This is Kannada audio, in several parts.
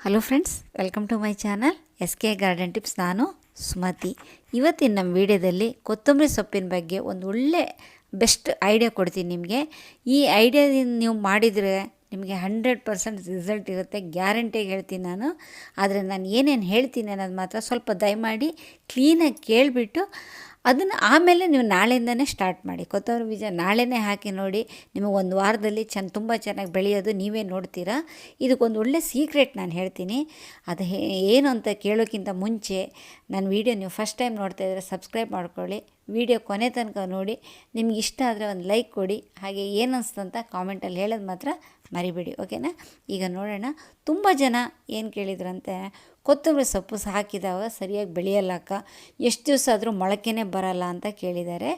Hello friends welcome to my channel S K garden tips ನಾನು ಸುಮತಿ. ಇವತ್ತಿನ ನಮ್ಮ ವಿಡಿಯೋದಲ್ಲಿ ಕೊತ್ತಂಬರಿ ಸೊಪ್ಪಿನ ಬಗ್ಗೆ ಒಂದು ಒಳ್ಳೆ ಬೆಸ್ಟ್ ಐಡಿಯಾ ಕೊಡ್ತೀನಿ ನಿಮಗೆ. ಈ ಐಡಿಯಾದಿಂದ ನೀವು ಮಾಡಿದರೆ ನಿಮಗೆ ಹಂಡ್ರೆಡ್ ಪರ್ಸೆಂಟ್ ರಿಸಲ್ಟ್ ಇರುತ್ತೆ ಗ್ಯಾರಂಟಿಯಾಗಿ ಹೇಳ್ತೀನಿ ನಾನು. ಆದರೆ ನಾನು ಏನೇನು ಹೇಳ್ತೀನಿ ಅನ್ನೋದು ಮಾತ್ರ ಸ್ವಲ್ಪ ದಯಮಾಡಿ ಕ್ಲೀನಾಗಿ ಕೇಳಿಬಿಟ್ಟು ಅದನ್ನು ಆಮೇಲೆ ನೀವು ನಾಳೆಯಿಂದನೇ ಸ್ಟಾರ್ಟ್ ಮಾಡಿ. ಕೊತ್ತಂಬರಿ ಬೀಜ ನಾಳೆನೇ ಹಾಕಿ ನೋಡಿ, ನಿಮಗೆ ಒಂದು ವಾರದಲ್ಲಿ ಚೆನ್ನ ತುಂಬ ಚೆನ್ನಾಗಿ ಬೆಳೆಯೋದು ನೀವೇ ನೋಡ್ತೀರಾ. ಇದಕ್ಕೊಂದು ಒಳ್ಳೆ ಸೀಕ್ರೆಟ್ ನಾನು ಹೇಳ್ತೀನಿ. ಅದು ಏನು ಅಂತ ಕೇಳೋಕ್ಕಿಂತ ಮುಂಚೆ ನನ್ನ ವೀಡಿಯೋ ನೀವು ಫಸ್ಟ್ ಟೈಮ್ ನೋಡ್ತಾ ಇದ್ದರೆ ಸಬ್ಸ್ಕ್ರೈಬ್ ಮಾಡ್ಕೊಳ್ಳಿ. ವಿಡಿಯೋ ಕೊನೆ ತನಕ ನೋಡಿ, ನಿಮ್ಗೆ ಇಷ್ಟ ಆದರೆ ಒಂದು ಲೈಕ್ ಕೊಡಿ, ಹಾಗೆ ಏನು ಅನಿಸ್ತಂತ ಕಾಮೆಂಟಲ್ಲಿ ಹೇಳೋದು ಮಾತ್ರ ಮರಿಬೇಡಿ ಓಕೆನಾ ಈಗ ನೋಡೋಣ, ತುಂಬ ಜನ ಏನು ಕೇಳಿದ್ರಂತೆ ಕೊತ್ತಂಬರಿ ಸೊಪ್ಪು ಹಾಕಿದಾಗ ಸರಿಯಾಗಿ ಬೆಳೆಯಲ್ಲಕ್ಕ. ಎಷ್ಟು ದಿವಸ ಆದರೂ ಮೊಳಕೆನೇ ಬರಲ್ಲ ಅಂತ ಕೇಳಿದ್ದಾರೆ.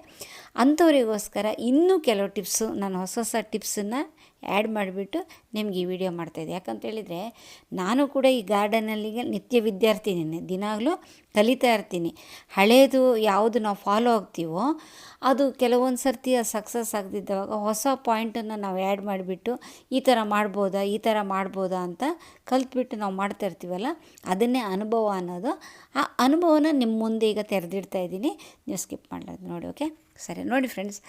ಅಂಥವರಿಗೋಸ್ಕರ ಇನ್ನೂ ಕೆಲವು ಟಿಪ್ಸು, ನಾನು ಹೊಸ ಹೊಸ ಟಿಪ್ಸನ್ನು ಆ್ಯಡ್ ಮಾಡಿಬಿಟ್ಟು ನಿಮ್ಗೆ ಈ ವಿಡಿಯೋ ಮಾಡ್ತಾಯಿದ್ದೆ ಯಾಕಂತ ಹೇಳಿದರೆ, ನಾನು ಕೂಡ ಈ ಗಾರ್ಡನಲ್ಲಿಗೆ ನಿತ್ಯ ವಿದ್ಯಾರ್ಥಿನಿ ದಿನಾಗಲೂ ಕಲಿತಾ ಇರ್ತೀನಿ. ಹಳೇದು ಯಾವುದು ನಾವು ಫಾಲೋ ಆಗ್ತೀವೋ, ಅದು ಕೆಲವೊಂದು ಸರ್ತಿ ಸಕ್ಸಸ್ ಆಗದಿದ್ದಾಗ ಹೊಸ ಪಾಯಿಂಟನ್ನು ನಾವು ಆ್ಯಡ್ ಮಾಡಿಬಿಟ್ಟು ಈ ಥರ ಮಾಡ್ಬೋದಾ, ಈ ಥರ ಮಾಡ್ಬೋದಾ ಅಂತ ಕಲ್ತ್ಬಿಟ್ಟು ನಾವು ಮಾಡ್ತಾ ಇರ್ತೀವಲ್ಲ ಅದನ್ನೇ ಅನುಭವ ಅನ್ನೋದು. ಆ ಅನುಭವನ ನಿಮ್ಮ ಮುಂದೆ ಈಗ ತೆರೆದಿಡ್ತಾ ಇದ್ದೀನಿ. ನೀವು ಸ್ಕಿಪ್ ಮಾಡಲಾರ್ದು ನೋಡಿ, ಓಕೆ? ಸರಿ, ನೋಡಿ ಫ್ರೆಂಡ್ಸ್,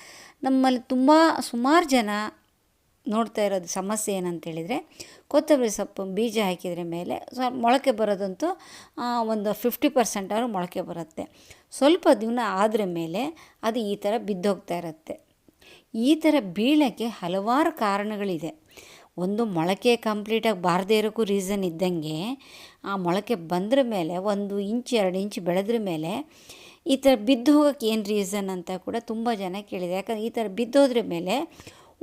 ನಮ್ಮಲ್ಲಿ ತುಂಬ ಸುಮಾರು ಜನ ನೋಡ್ತಾ ಇರೋದು ಸಮಸ್ಯೆ ಏನಂತ ಹೇಳಿದರೆ ಕೊತ್ತಂಬರಿ ಸೊಪ್ಪು ಬೀಜ ಹಾಕಿದರೆ ಮೇಲೆ ಸ್ವಲ್ಪ ಮೊಳಕೆ ಬರೋದಂತೂ ಒಂದು ಫಿಫ್ಟಿ ಪರ್ಸೆಂಟ್ ಆದರೂ ಮೊಳಕೆ ಬರುತ್ತೆ. ಸ್ವಲ್ಪ ದಿನ ಆದ್ರ ಮೇಲೆ ಅದು ಈ ಥರ ಬಿದ್ದೋಗ್ತಾ ಇರುತ್ತೆ. ಈ ಥರ ಬೀಳೋಕ್ಕೆ ಹಲವಾರು ಕಾರಣಗಳಿದೆ. ಒಂದು ಮೊಳಕೆ ಕಂಪ್ಲೀಟಾಗಿ ಬಾರದೇ ಇರೋಕ್ಕೂ ರೀಸನ್ ಇದ್ದಂಗೆ, ಆ ಮೊಳಕೆ ಬಂದ್ರ ಮೇಲೆ, ಒಂದು ಇಂಚ್, ಎರಡು ಇಂಚ್ ಬೆಳೆದ್ರ ಮೇಲೆ ಈ ಥರ ಬಿದ್ದು ಹೋಗೋಕ್ಕೆ ಏನು ರೀಸನ್ ಅಂತ ಕೂಡ ತುಂಬ ಜನ ಕೇಳಿದೆ. ಯಾಕಂದ್ರೆ ಈ ಥರ ಬಿದ್ದೋದ್ರ ಮೇಲೆ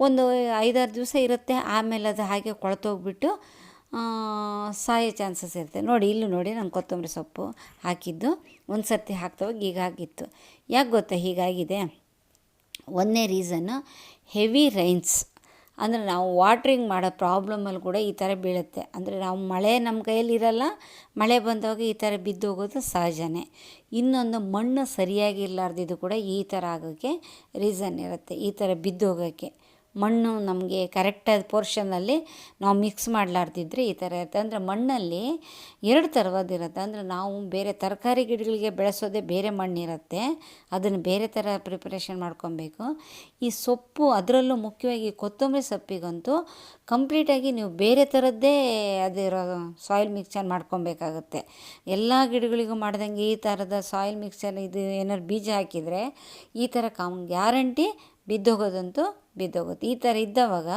ಒಂದು ಐದಾರು ದಿವಸ ಇರುತ್ತೆ, ಆಮೇಲೆ ಅದು ಹಾಗೆ ಕೊಳತೋಗ್ಬಿಟ್ಟು ಸಾಯೋ ಚಾನ್ಸಸ್ ಇರುತ್ತೆ. ನೋಡಿ, ಇಲ್ಲೂ ನೋಡಿ ನಾನು ಕೊತ್ತಂಬರಿ ಸೊಪ್ಪು ಹಾಕಿದ್ದು. ಒಂದು ಸರ್ತಿ ಹಾಕ್ತವಾಗ ಹೀಗಾಗಿತ್ತು ಯಾಕೆ ಗೊತ್ತಾ? ಹೀಗಾಗಿದೆ. ಒಂದನೇ ರೀಸನ್ನು ಹೆವಿ ರೈನ್ಸ್ ಅಂದರೆ ನಾವು ವಾಟ್ರಿಂಗ್ ಮಾಡೋ ಪ್ರಾಬ್ಲಮಲ್ಲಿ ಕೂಡ ಈ ಥರ ಬೀಳುತ್ತೆ. ಅಂದರೆ ನಾವು ಮಳೆ ನಮ್ಮ ಕೈಯಲ್ಲಿ ಇರಲ್ಲ, ಮಳೆ ಬಂದಾಗ ಈ ಥರ ಬಿದ್ದು ಹೋಗೋದು ಸಹಜನೇ. ಇನ್ನೊಂದು ಮಣ್ಣು ಸರಿಯಾಗಿ ಇರಲಾರ್ದಿದ್ದು ಕೂಡ ಈ ಥರ ಆಗೋಕ್ಕೆ ರೀಸನ್ ಇರುತ್ತೆ, ಈ ಥರ ಬಿದ್ದು ಹೋಗೋಕ್ಕೆ ಮಣ್ಣು ನಮಗೆ ಕರೆಕ್ಟಾದ ಪೋರ್ಷನಲ್ಲಿ ನಾವು ಮಿಕ್ಸ್ ಮಾಡಲಾರ್ದಿದ್ರೆ ಈ ಥರ ಇರುತ್ತೆ. ಅಂದರೆ ಮಣ್ಣಲ್ಲಿ ಎರಡು ಥರವಾದಿರುತ್ತೆ ಅಂದರೆ ನಾವು ಬೇರೆ ತರಕಾರಿ ಗಿಡಗಳಿಗೆ ಬೆಳೆಸೋದೇ ಬೇರೆ ಮಣ್ಣಿರುತ್ತೆ. ಅದನ್ನು ಬೇರೆ ಥರ ಪ್ರಿಪ್ರೇಷನ್ ಮಾಡ್ಕೊಬೇಕು. ಈ ಸೊಪ್ಪು ಅದರಲ್ಲೂ ಮುಖ್ಯವಾಗಿ ಕೊತ್ತಂಬರಿ ಸೊಪ್ಪಿಗಂತೂ ಕಂಪ್ಲೀಟಾಗಿ ನೀವು ಬೇರೆ ಥರದ್ದೇ ಅದಿರೋ ಸಾಯಿಲ್ ಮಿಕ್ಸರ್ ಮಾಡ್ಕೊಬೇಕಾಗುತ್ತೆ. ಎಲ್ಲ ಗಿಡಗಳಿಗೂ ಮಾಡ್ದಂಗೆ ಈ ಥರದ ಸಾಯಿಲ್ ಮಿಕ್ಸರ್ ಇದು ಏನಾದ್ರು ಬೀಜ ಹಾಕಿದರೆ ಈ ಥರ ಕಾಮ್ ಗ್ಯಾರಂಟಿ ಬಿದ್ದೋಗೋದಂತೂ ಬಿದ್ದೋಗುತ್ತೆ. ಈ ಥರ ಇದ್ದವಾಗ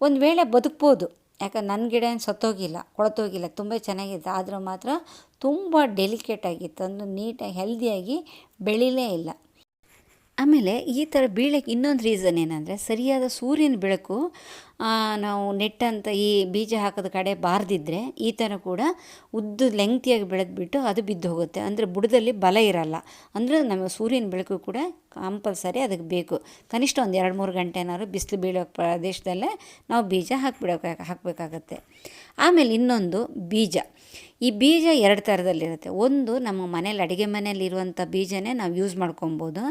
ಒಂದು ವೇಳೆ ಬದುಕ್ಬೋದು. ಯಾಕಂದ್ರೆ ನನ್ನ ಗಿಡ ಏನು ಸತ್ತೋಗಿಲ್ಲ, ಕೊಳತೋಗಿಲ್ಲ, ತುಂಬ ಚೆನ್ನಾಗಿತ್ತು ಆದರೂ ಮಾತ್ರ ತುಂಬ ಡೆಲಿಕೇಟಾಗಿತ್ತು ಅಂದರೆ ನೀಟಾಗಿ, ಹೆಲ್ದಿಯಾಗಿ ಬೆಳಿಲೇ ಇಲ್ಲ. ಆಮೇಲೆ ಈ ಥರ ಬೀಳಕ್ಕೆ ಇನ್ನೊಂದು ರೀಸನ್ ಏನಂದರೆ ಸರಿಯಾದ ಸೂರ್ಯನ ಬೆಳಕು ನಾವು ನೆಟ್ಟಂತ ಈ ಬೀಜ ಹಾಕೋದ ಕಡೆ ಬಾರ್ದಿದ್ರೆ ಈ ಥರ ಕೂಡ ಉದ್ದು ಲೆಂಗ್ತಿಯಾಗಿ ಬೆಳೆದ್ಬಿಟ್ಟು ಅದು ಬಿದ್ದು ಹೋಗುತ್ತೆ. ಅಂದರೆ ಬುಡದಲ್ಲಿ ಬಲ ಇರಲ್ಲ. ಅಂದರೆ ನಮಗೆ ಸೂರ್ಯನ ಬೆಳಕು ಕೂಡ ಕಂಪಲ್ಸರಿ ಅದಕ್ಕೆ ಬೇಕು. ಕನಿಷ್ಠ ಒಂದು ಎರಡು ಮೂರು ಗಂಟೆನಾದ್ರು ಬಿಸಿಲು ಬೀಳೋ ಪ್ರದೇಶದಲ್ಲೇ ನಾವು ಬೀಜ ಹಾಕ್ಬಿಡೋಕೆ ಹಾಕಬೇಕಾಗತ್ತೆ. ಆಮೇಲೆ ಇನ್ನೊಂದು ಬೀಜ. ಈ ಬೀಜ ಎರಡು ಥರದಲ್ಲಿರುತ್ತೆ ಒಂದು ನಮ್ಮ ಮನೇಲಿ, ಅಡುಗೆ ಮನೇಲಿರುವಂಥ ಬೀಜನೇ ನಾವು ಯೂಸ್ ಮಾಡ್ಕೊಬೋದು.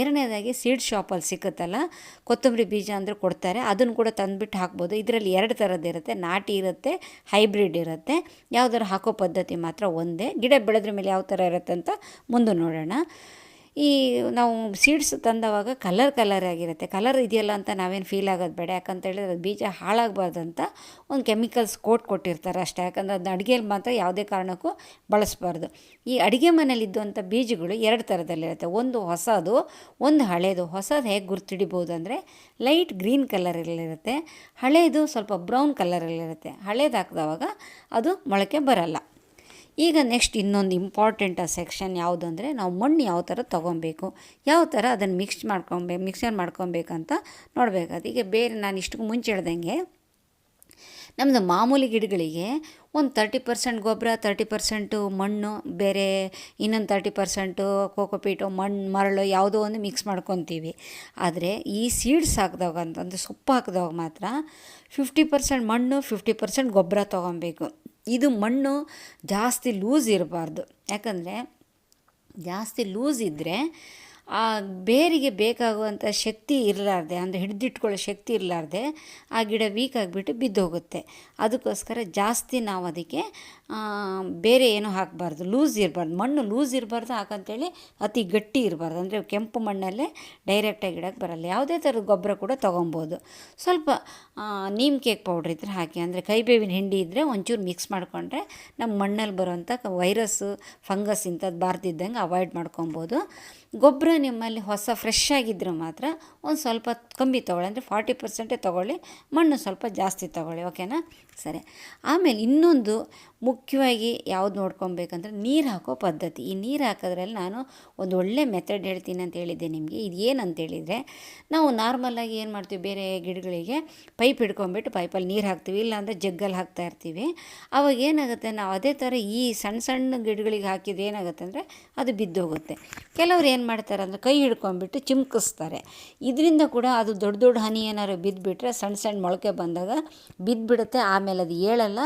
ಎರಡನೇದಾಗಿ ಸೀಡ್ ಶಾಪಲ್ಲಿ ಸಿಕ್ಕುತ್ತಲ್ಲ, ಕೊತ್ತಂಬರಿ ಬೀಜ ಅಂದರೆ ಕೊಡ್ತಾರೆ. ಅದನ್ನು ಕೂಡ ತಂದುಬಿಟ್ಟು ಹಾಕ್ಬೋದು. ಇದರಲ್ಲಿ ಎರಡು ಥರದ್ದಿರುತ್ತೆ ನಾಟಿ ಇರುತ್ತೆ, ಹೈಬ್ರಿಡ್ ಇರುತ್ತೆ. ಯಾವುದಾದ್ರು ಹಾಕೋ ಪದ್ಧತಿ ಮಾತ್ರ ಒಂದೇ. ಗಿಡ ಬೆಳೆದ್ರ ಮೇಲೆ ಯಾವ ಥರ ಇರುತ್ತೆ ಅಂತ ಮುಂದೆ ನೋಡೋಣ. ಈ ನಾವು ಸೀಡ್ಸ್ ತಂದವಾಗ ಕಲರ್ ಕಲರ್ ಆಗಿರುತ್ತೆ. ಕಲರ್ ಇದೆಯಲ್ಲ ಅಂತ ನಾವೇನು ಫೀಲ್ ಆಗೋದು ಬೇಡ. ಯಾಕಂತೇಳಿದ್ರೆ ಅದು ಬೀಜ ಹಾಳಾಗಬಾರ್ದು ಅಂತ ಒಂದು ಕೆಮಿಕಲ್ಸ್ ಕೋಟ್ ಕೊಟ್ಟಿರ್ತಾರೆ ಅಷ್ಟೇ. ಯಾಕಂದ್ರೆ ಅದನ್ನ ಅಡುಗೆಯಲ್ಲಿ ಮಾತ್ರ ಯಾವುದೇ ಕಾರಣಕ್ಕೂ ಬಳಸಬಾರ್ದು. ಈ ಅಡುಗೆ ಮನೇಲಿದ್ದಂಥ ಬೀಜಗಳು ಎರಡು ಥರದಲ್ಲಿರುತ್ತೆ ಒಂದು ಹೊಸದು, ಒಂದು ಹಳೇದು. ಹೊಸದು ಹೇಗೆ ಗುರ್ತಿಡಿಬೋದು ಅಂದರೆ ಲೈಟ್ ಗ್ರೀನ್ ಕಲರಲ್ಲಿರುತ್ತೆ ಹಳೇದು ಸ್ವಲ್ಪ ಬ್ರೌನ್ ಕಲರಲ್ಲಿರುತ್ತೆ ಹಳೇದು ಹಾಕಿದವಾಗ ಅದು ಮೊಳಕೆ ಬರಲ್ಲ. ಈಗ ನೆಕ್ಸ್ಟ್ ಇನ್ನೊಂದು ಇಂಪಾರ್ಟೆಂಟ್ ಆ ಸೆಕ್ಷನ್ ಯಾವುದು ಅಂದರೆ ನಾವು ಮಣ್ಣು ಯಾವ ಥರ ತೊಗೊಬೇಕು, ಯಾವ ಥರ ಅದನ್ನು ಮಿಕ್ಸ್ ಮಾಡ್ಕೊಬೇಕು ಮಿಕ್ಸರ್ ಮಾಡ್ಕೊಬೇಕಂತ ನೋಡಬೇಕಾದ ಈಗ ಬೇರೆ ನಾನು ಇಷ್ಟು ಮುಂಚೆ ಹೇಳ್ದಂಗೆ ನಮ್ಮದು ಮಾಮೂಲಿ ಗಿಡಗಳಿಗೆ ಒಂದು ತರ್ಟಿ ಪರ್ಸೆಂಟ್ ಗೊಬ್ಬರ ತರ್ಟಿ ಪರ್ಸೆಂಟು ಮಣ್ಣು, ಬೇರೆ ಇನ್ನೊಂದು ತರ್ಟಿ ಪರ್ಸೆಂಟು ಕೋಕೋಪೀಟು ಮಣ್ಣು ಮರಳು ಯಾವುದೋ ಒಂದು ಮಿಕ್ಸ್ ಮಾಡ್ಕೊತೀವಿ. ಆದರೆ ಈ ಸೀಡ್ಸ್ ಹಾಕಿದಾಗ ಅಂತಂದರೆ ಸೊಪ್ಪು ಹಾಕಿದಾಗ ಮಾತ್ರ ಫಿಫ್ಟಿ ಪರ್ಸೆಂಟ್ ಮಣ್ಣು ಫಿಫ್ಟಿ ಪರ್ಸೆಂಟ್ ಗೊಬ್ಬರ ತೊಗೊಬೇಕು. ಇದು ಮಣ್ಣು ಜಾಸ್ತಿ ಲೂಸ್ ಇರಬಾರ್ದು. ಯಾಕಂದರೆ ಜಾಸ್ತಿ ಲೂಸ್ ಇದ್ದರೆ ಆ ಬೇರಿಗೆ ಬೇಕಾಗುವಂಥ ಶಕ್ತಿ ಇರಲಾರ್ದೆ, ಅಂದರೆ ಹಿಡಿದಿಟ್ಕೊಳ್ಳೋ ಶಕ್ತಿ ಇರಲಾರ್ದೆ, ಆ ಗಿಡ ವೀಕ್ ಆಗಿಬಿಟ್ಟು ಬಿದ್ದೋಗುತ್ತೆ. ಅದಕ್ಕೋಸ್ಕರ ಜಾಸ್ತಿ ನಾವು ಅದಕ್ಕೆ ಬೇರೆ ಏನೂ ಹಾಕಬಾರ್ದು. ಲೂಸ್ ಇರಬಾರ್ದು. ಮಣ್ಣು ಲೂಸ್ ಇರಬಾರ್ದು ಹಾಕಂತೇಳಿ ಅತಿ ಗಟ್ಟಿ ಇರಬಾರ್ದು. ಅಂದರೆ ಕೆಂಪು ಮಣ್ಣಲ್ಲೇ ಡೈರೆಕ್ಟಾಗಿ ಗಿಡಕ್ಕೆ ಬರಲ್ಲ. ಯಾವುದೇ ಥರದ ಗೊಬ್ಬರ ಕೂಡ ತೊಗೊಬೋದು. ಸ್ವಲ್ಪ ನೀಮ್ ಕೇಕ್ ಪೌಡ್ರ್ ಇದ್ರೆ ಹಾಕಿ, ಅಂದರೆ ಕೈಬೇವಿನ ಹಿಂಡಿ ಇದ್ದರೆ ಒಂಚೂರು ಮಿಕ್ಸ್ ಮಾಡಿಕೊಂಡ್ರೆ ನಮ್ಮ ಮಣ್ಣಲ್ಲಿ ಬರೋವಂಥ ವೈರಸ್ಸು ಫಂಗಸ್ ಇಂಥದ್ದು ಬಾರ್ದಿದ್ದಂಗೆ ಅವಾಯ್ಡ್ ಮಾಡ್ಕೊಬೋದು. ಗೊಬ್ಬರ ನಿಮ್ಮಲ್ಲಿ ಹೊಸ ಫ್ರೆಶ್ ಆಗಿದ್ದರೆ ಮಾತ್ರ ಒಂದು ಸ್ವಲ್ಪ ಕಮ್ಮಿ ತೊಗೊಳ್ಳಿ, ಅಂದರೆ ಫಾರ್ಟಿ ಪರ್ಸೆಂಟೇ ತೊಗೊಳ್ಳಿ, ಮಣ್ಣು ಸ್ವಲ್ಪ ಜಾಸ್ತಿ ತೊಗೊಳ್ಳಿ ಓಕೆನಾ ಸರಿ. ಆಮೇಲೆ ಇನ್ನೊಂದು ಮುಖ್ಯವಾಗಿ ಯಾವುದು ನೋಡ್ಕೊಬೇಕಂದ್ರೆ ನೀರು ಹಾಕೋ ಪದ್ಧತಿ. ಈ ನೀರು ಹಾಕೋದ್ರಲ್ಲಿ ನಾನು ಒಂದು ಒಳ್ಳೆ ಮೆಥಡ್ ಹೇಳ್ತೀನಿ ಅಂತ ಹೇಳಿದ್ದೆ ನಿಮಗೆ. ಇದು ಏನಂತ ಹೇಳಿದರೆ, ನಾವು ನಾರ್ಮಲಾಗಿ ಏನು ಮಾಡ್ತೀವಿ, ಬೇರೆ ಗಿಡಗಳಿಗೆ ಪೈಪ್ ಹಿಡ್ಕೊಂಬಿಟ್ಟು ಪೈಪಲ್ಲಿ ನೀರು ಹಾಕ್ತೀವಿ, ಇಲ್ಲಾಂದರೆ ಜಗ್ಗಲ್ಲಿ ಹಾಕ್ತಾ ಇರ್ತೀವಿ. ಅವಾಗ ಏನಾಗುತ್ತೆ, ನಾವು ಅದೇ ಥರ ಈ ಸಣ್ಣ ಸಣ್ಣ ಗಿಡಗಳಿಗೆ ಹಾಕಿದ್ರೆ ಏನಾಗುತ್ತೆ ಅಂದರೆ ಅದು ಬಿದ್ದೋಗುತ್ತೆ. ಕೆಲವ್ರು ಏನು ಮಾಡ್ತಾರೆ ಅಂದರೆ ಕೈ ಹಿಡ್ಕೊಂಬಿಟ್ಟು ಚಿಮ್ಕಿಸ್ತಾರೆ. ಇದರಿಂದ ಕೂಡ ಅದು ದೊಡ್ಡ ದೊಡ್ಡ ಹನಿ ಏನಾದ್ರು ಬಿದ್ದುಬಿಟ್ರೆ ಸಣ್ಣ ಸಣ್ಣ ಮೊಳಕೆ ಬಂದಾಗ ಬಿದ್ದುಬಿಡುತ್ತೆ ಆಮೇಲೆ ಅದು ಏಳಲ್ಲ.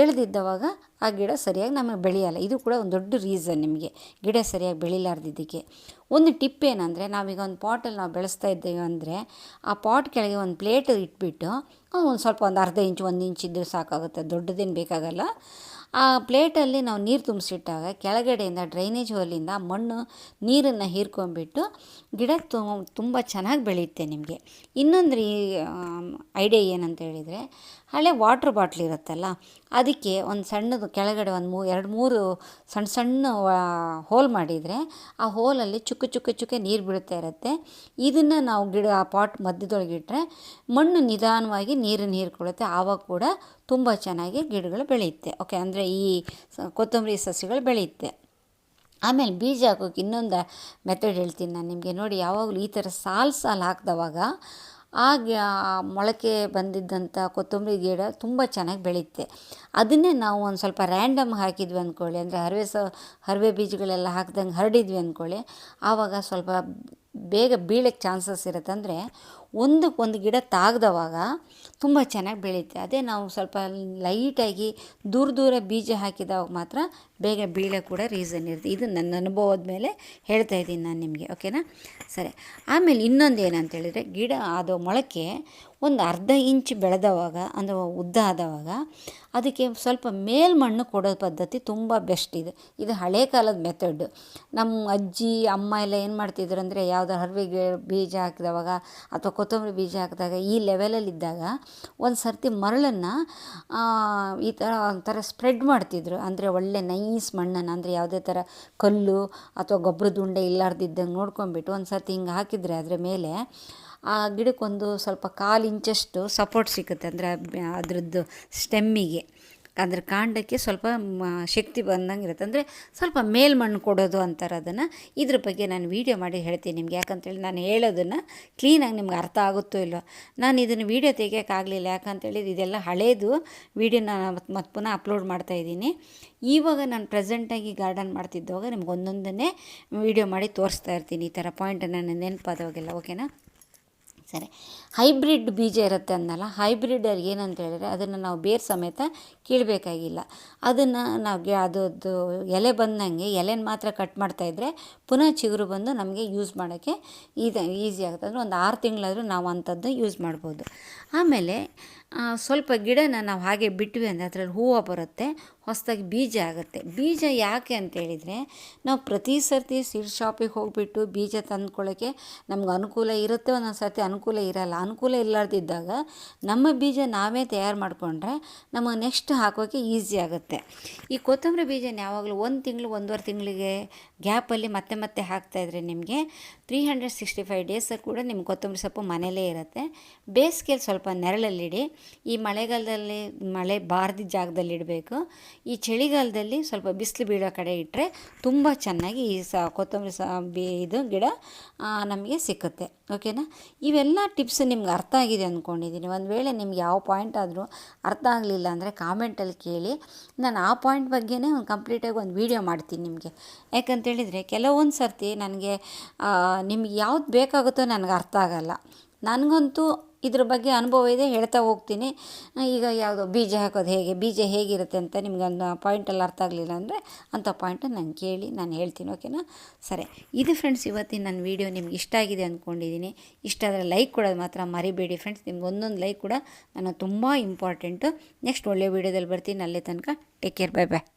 ಏಳ್ದಿದ್ದವಾಗ ಆ ಗಿಡ ಸರಿಯಾಗಿ ನಮಗೆ ಬೆಳೆಯಲ್ಲ. ಇದು ಕೂಡ ಒಂದು ದೊಡ್ಡ ರೀಸನ್ ನಿಮಗೆ. ಗಿಡ ಸರಿಯಾಗಿ ಬೆಳಿಲಾರ್ದಿದ್ದಕ್ಕೆ. ಒಂದು ಟಿಪ್ ಏನಂದರೆ ನಾವೀಗ ಒಂದು ಪಾಟಲ್ಲಿ ನಾವು ಬೆಳೆಸ್ತಾ ಇದ್ದೇವೆ ಅಂದರೆ ಆ ಪಾಟ್ ಕೆಳಗೆ ಒಂದು ಪ್ಲೇಟ್ ಇಟ್ಬಿಟ್ಟು ಒಂದು ಸ್ವಲ್ಪ ಒಂದು ಅರ್ಧ ಇಂಚು, ಒಂದು ಇಂಚ್ ಇದ್ದರೆ ಸಾಕಾಗುತ್ತೆ. ದೊಡ್ಡದೇನು ಬೇಕಾಗಲ್ಲ. ಆ ಪ್ಲೇಟಲ್ಲಿ ನಾವು ನೀರು ತುಂಬಿಸಿಟ್ಟಾಗ ಕೆಳಗಡೆಯಿಂದ ಡ್ರೈನೇಜ್ ಹೋಲಿಂದ ಮಣ್ಣು ನೀರನ್ನು ಹೀರ್ಕೊಂಡ್ಬಿಟ್ಟು ಗಿಡ ತುಂಬ ಚೆನ್ನಾಗಿ ಬೆಳೆಯುತ್ತೆ ನಿಮಗೆ. ಇನ್ನೊಂದು ರೀ ಐಡಿಯಾ ಏನಂತ ಹೇಳಿದರೆ ಹಳೆ ವಾಟ್ರ್ ಬಾಟ್ಲ್ ಇರುತ್ತಲ್ಲ, ಅದಕ್ಕೆ ಒಂದು ಸಣ್ಣದು ಕೆಳಗಡೆ ಒಂದು ಮೂ, ಎರಡು ಮೂರು ಸಣ್ಣ ಸಣ್ಣ ಹೋಲ್ ಮಾಡಿದರೆ ಆ ಹೋಲಲ್ಲಿ ಚುಕ್ಕ ಚುಕ್ಕ ಚುಕ್ಕೆ ನೀರು ಬಿಡುತ್ತಾ ಇರುತ್ತೆ. ಇದನ್ನು ನಾವು ಗಿಡ, ಆ ಪಾಟ್ ಮಧ್ಯದೊಳಗೆ ಇಟ್ಟರೆ ಮಣ್ಣು ನಿಧಾನವಾಗಿ ನೀರು ಹೀರ್ಕೊಳ್ಳುತ್ತೆ ಆವಾಗ ಕೂಡ ತುಂಬ ಚೆನ್ನಾಗಿ ಗಿಡಗಳು ಬೆಳೆಯುತ್ತೆ. ಓಕೆ ಅಂದರೆ ಈ ಕೊತ್ತಂಬರಿ ಸಸ್ಯಗಳು ಬೆಳೆಯುತ್ತೆ. ಆಮೇಲೆ ಬೀಜ ಹಾಕೋಕೆ ಇನ್ನೊಂದು ಮೆಥಡ್ ಹೇಳ್ತೀನಿ ನಾನು ನಿಮಗೆ. ನೋಡಿ, ಯಾವಾಗಲೂ ಈ ಥರ ಸಾಲು ಸಾಲು ಹಾಕಿದವಾಗ ಆ ಗಿ- ಆ ಮೊಳಕೆ ಬಂದಿದ್ದಂಥ ಕೊತ್ತಂಬರಿ ಗಿಡ ತುಂಬ ಚೆನ್ನಾಗಿ ಬೆಳೆಯುತ್ತೆ ಅದನ್ನೇ ನಾವು ಒಂದು ಸ್ವಲ್ಪ ರ್ಯಾಂಡಮ್ ಹಾಕಿದ್ವಿ ಅಂದ್ಕೊಳ್ಳಿ ಅಂದರೆ ಹರವೆ ಸ, ಹರವೆ ಬೀಜಗಳೆಲ್ಲ ಹಾಕ್ದಂಗೆ ಹರಡಿದ್ವಿ ಅಂದ್ಕೊಳ್ಳಿ ಆವಾಗ ಸ್ವಲ್ಪ ಬೇಗ ಬೀಳಕ್ಕೆ ಚಾನ್ಸಸ್ ಇರುತ್ತೆ ಅಂದರೆ ಒಂದಕ್ಕೆ ಒಂದು ಗಿಡ ತಾಗ್ದವಾಗ ತುಂಬ ಚೆನ್ನಾಗಿ ಬೆಳೆಯುತ್ತೆ ಅದೇ ನಾವು ಸ್ವಲ್ಪ ಲೈಟಾಗಿ ದೂರ ದೂರ ಬೀಜ ಹಾಕಿದಾಗ ಮಾತ್ರ ಬೇಗ ಬೀಳೋ ಕೂಡ ರೀಸನ್ ಇರುತ್ತೆ. ಇದು ನನ್ನ ಅನುಭವದ ಮೇಲೆ ಹೇಳ್ತಾ ಇದ್ದೀನಿ ನಾನು ನಿಮಗೆ ಓಕೆನಾ ಸರಿ. ಆಮೇಲೆ ಇನ್ನೊಂದು ಏನಂತೇಳಿದರೆ, ಗಿಡ ಅದು ಮೊಳಕೆ ಒಂದು ಅರ್ಧ ಇಂಚ್ ಬೆಳೆದವಾಗ, ಅಂದರೆ ಉದ್ದ ಆದವಾಗ, ಅದಕ್ಕೆ ಸ್ವಲ್ಪ ಮೇಲ್ಮಣ್ಣು ಕೊಡೋ ಪದ್ಧತಿ ತುಂಬ ಬೆಸ್ಟ್ ಇದೆ. ಇದು ಹಳೆ ಕಾಲದ ಮೆಥಡ್ ನಮ್ಮ ಅಜ್ಜಿ, ಅಮ್ಮ ಎಲ್ಲ ಏನು ಮಾಡ್ತಿದ್ರು ಅಂದರೆ, ಯಾವುದೋ ಹರವಿಗೆ ಬೀಜ ಹಾಕಿದವಾಗ ಅಥವಾ ಕೊತ್ತಂಬರಿ ಬೀಜ ಹಾಕಿದಾಗ, ಈ ಲೆವೆಲಲ್ಲಿದ್ದಾಗ ಒಂದು ಸರ್ತಿ ಮರಳನ್ನು ಈ ಥರ ಒಂಥರ ಸ್ಪ್ರೆಡ್ ಮಾಡ್ತಿದ್ರು. ಅಂದರೆ ಒಳ್ಳೆ ನೈಸ್ ಮಣ್ಣನ್ನು, ಅಂದರೆ ಯಾವುದೇ ಥರ ಕಲ್ಲು ಅಥವಾ ಗೊಬ್ಬರದ ಉಂಡೆ ಇಲ್ಲಾರ್ದಿದ್ದಂಗೆ ನೋಡ್ಕೊಂಡ್ಬಿಟ್ಟು ಒಂದು ಸರ್ತಿ ಹಿಂಗೆ ಹಾಕಿದರೆ ಅದರ ಮೇಲೆ ಆ ಗಿಡಕ್ಕೊಂದು ಸ್ವಲ್ಪ ಕಾಲು ಇಂಚಷ್ಟು ಸಪೋರ್ಟ್ ಸಿಗುತ್ತೆ ಅಂದರೆ ಅದರದ್ದು ಸ್ಟೆಮ್ಮಿಗೆ. ಅದ್ರ ಕಾಂಡಕ್ಕೆ ಸ್ವಲ್ಪ ಶಕ್ತಿ ಬಂದಂಗೆ ಇರುತ್ತೆ. ಅಂದರೆ ಸ್ವಲ್ಪ ಮೇಲ್ಮಣ್ಣು ಕೊಡೋದು ಅಂತಾರೆ ಅದನ್ನು ಇದ್ರ ಬಗ್ಗೆ ನಾನು ವೀಡಿಯೋ ಮಾಡಿ ಹೇಳ್ತೀನಿ ನಿಮ್ಗೆ. ಯಾಕಂತೇಳಿ ನಾನು ಹೇಳೋದನ್ನು ಕ್ಲೀನಾಗಿ ನಿಮ್ಗೆ ಅರ್ಥ ಆಗುತ್ತೋ ಇಲ್ಲೋ ನಾನು ಇದನ್ನು ವೀಡಿಯೋ ತೆಗಿಯೋಕ್ಕಾಗಲಿಲ್ಲ. ಯಾಕಂತೇಳಿ ಇದೆಲ್ಲ ಹಳೇದು. ವೀಡಿಯೋನ ಮತ್ತೆ ಮತ್ತೆ ಪುನಃ ಅಪ್ಲೋಡ್ ಮಾಡ್ತಾಯಿದ್ದೀನಿ ಇವಾಗ ನಾನು ಪ್ರೆಸೆಂಟಾಗಿ ಗಾರ್ಡನ್ ಮಾಡ್ತಿದ್ದವಾಗ ನಿಮ್ಗೆ ಒಂದೊಂದನ್ನೇ ವೀಡಿಯೋ ಮಾಡಿ ತೋರಿಸ್ತಾ ಇರ್ತೀನಿ. ಈ ಥರ ಪಾಯಿಂಟ್ ನನ್ನ ನೆನಪಾದವಾಗೆಲ್ಲ ಓಕೆನಾ ಸರಿ ಹೈಬ್ರಿಡ್ ಬೀಜ ಇರುತ್ತೆ ಅಂದಲ್ಲ ಹೈಬ್ರಿಡಲ್ಲಿ ಏನಂತ ಹೇಳಿದರೆ ಅದನ್ನು ನಾವು ಬೇರು ಸಮೇತ ಕೀಳಬೇಕಾಗಿಲ್ಲ. ಅದನ್ನು ನಾವು ಅದರದ್ದು ಎಲೆ ಬಂದಂಗೆ ಎಲೆನ ಮಾತ್ರ ಕಟ್ ಮಾಡ್ತಾಯಿದ್ರೆ ಪುನಃ ಚಿಗುರು ಬಂದು ನಮಗೆ ಯೂಸ್ ಮಾಡೋಕ್ಕೆ ಇದು, ಈಸಿ ಆಗುತ್ತೆ. ಅಂದರೆ ಒಂದು ಆರು ತಿಂಗಳಾದರೂ ನಾವು ಅಂಥದ್ದು ಯೂಸ್ ಮಾಡ್ಬೋದು. ಆಮೇಲೆ ಸ್ವಲ್ಪ ಗಿಡನ ನಾವು ಹಾಗೆ ಬಿಟ್ವಿ ಅಂದರೆ ಅದರಲ್ಲಿ ಹೂವು ಬರುತ್ತೆ, ಹೊಸದಾಗಿ ಬೀಜ ಆಗುತ್ತೆ. ಬೀಜ ಯಾಕೆ ಅಂತೇಳಿದರೆ ನಾವು ಪ್ರತಿ ಸರ್ತಿ ಸೀಡ್ ಶಾಪಿಗೆ ಹೋಗಿಬಿಟ್ಟು ಬೀಜ ತಂದ್ಕೊಳ್ಳೋಕ್ಕೆ ನಮ್ಗೆ ಅನುಕೂಲ ಇರುತ್ತೆ, ಒಂದೊಂದು ಸರ್ತಿ ಅನುಕೂಲ ಇರಲ್ಲ. ಅನುಕೂಲ ಇಲ್ಲಾರ್ದಿದ್ದಾಗ ನಮ್ಮ ಬೀಜ ನಾವೇ ತಯಾರು ಮಾಡಿಕೊಂಡ್ರೆ ನಮಗೆ ನೆಕ್ಸ್ಟ್ ಹಾಕೋಕ್ಕೆ ಈಸಿ ಆಗುತ್ತೆ. ಈ ಕೊತ್ತಂಬರಿ ಬೀಜನ ಯಾವಾಗಲೂ ಒಂದು ತಿಂಗಳು, ಒಂದೂವರೆ ತಿಂಗಳಿಗೆ ಗ್ಯಾಪಲ್ಲಿ ಮತ್ತೆ ಮತ್ತೆ ಹಾಕ್ತಾಯಿದ್ರೆ ನಿಮಗೆ three hundred sixty five days ಕೂಡ ನಿಮ್ಮ ಕೊತ್ತಂಬರಿ ಸೊಪ್ಪು ಮನೇಲೇ ಇರುತ್ತೆ. ಬೇಸಿಗೆಯಲ್ಲಿ ಸ್ವಲ್ಪ ನೆರಳಲ್ಲಿಡಿ. ಈ ಮಳೆಗಾಲದಲ್ಲಿ ಮಳೆ ಬಾರದ ಜಾಗದಲ್ಲಿ ಇಡಬೇಕು. ಈ ಚಳಿಗಾಲದಲ್ಲಿ ಸ್ವಲ್ಪ ಬಿಸಿಲು ಬೀಳೋ ಕಡೆ ಇಟ್ಟರೆ ತುಂಬ ಚೆನ್ನಾಗಿ ಈ ಸ ಕೊತ್ತಂಬರಿ ಸ ಬಿ ಇದು ಗಿಡ ನಮಗೆ ಸಿಕ್ಕುತ್ತೆ. ಓಕೆನಾ? ಇವೆಲ್ಲ ಟಿಪ್ಸ್ ನಿಮ್ಗೆ ಅರ್ಥ ಆಗಿದೆ ಅಂದ್ಕೊಂಡಿದ್ದೀನಿ ಒಂದು ವೇಳೆ ನಿಮ್ಗೆ ಯಾವ ಪಾಯಿಂಟ್ ಆದರೂ ಅರ್ಥ ಆಗಲಿಲ್ಲ ಅಂದರೆ ಕಾಮೆಂಟಲ್ಲಿ ಕೇಳಿ. ನಾನು ಆ ಪಾಯಿಂಟ್ ಬಗ್ಗೆನೇ ಒಂದು ಕಂಪ್ಲೀಟಾಗಿ ಒಂದು ವೀಡಿಯೋ ಮಾಡ್ತೀನಿ ನಿಮಗೆ. ಯಾಕಂತೇಳಿದರೆ ಕೆಲವೊಂದು ಸರ್ತಿ ನನಗೆ ನಿಮ್ಗೆ ಯಾವ್ದು ಬೇಕಾಗುತ್ತೋ ನನಗೆ ಅರ್ಥ ಆಗಲ್ಲ. ನನಗಂತೂ ಇದ್ರ ಬಗ್ಗೆ ಅನುಭವ ಇದೆ, ಹೇಳ್ತಾ ಹೋಗ್ತೀನಿ. ಈಗ ಯಾವುದೋ ಬೀಜ ಹಾಕೋದು ಹೇಗೆ, ಬೀಜ ಹೇಗಿರುತ್ತೆ ಅಂತ ನಿಮ್ಗೆ ಪಾಯಿಂಟಲ್ಲಿ ಅರ್ಥ ಆಗಲಿಲ್ಲ ಅಂದರೆ ಅಂಥ ಪಾಯಿಂಟನ್ನು ನಾನು ಕೇಳಿ, ನಾನು ಹೇಳ್ತೀನಿ ಓಕೆನಾ ಸರಿ. ಇದು ಫ್ರೆಂಡ್ಸ್ ಇವತ್ತಿನ ನನ್ನ ವೀಡಿಯೋ ನಿಮ್ಗೆ ಇಷ್ಟ ಆಗಿದೆ ಅಂದ್ಕೊಂಡಿದ್ದೀನಿ ಇಷ್ಟ ಆದರೆ ಲೈಕ್ ಕೊಡೋದು ಮಾತ್ರ ಮರಿಬೇಡಿ ಫ್ರೆಂಡ್ಸ್ ನಿಮ್ಗೆ ಒಂದೊಂದು ಲೈಕ್ ಕೂಡ ನಾನು ತುಂಬ ಇಂಪಾರ್ಟೆಂಟು ನೆಕ್ಸ್ಟ್ ಒಳ್ಳೆ ವೀಡಿಯೋದಲ್ಲಿ ಬರ್ತೀನಿ. ಅಲ್ಲೇ ತನಕ ಟೇಕ್ ಕೇರ್ ಬೈ ಬಾಯ್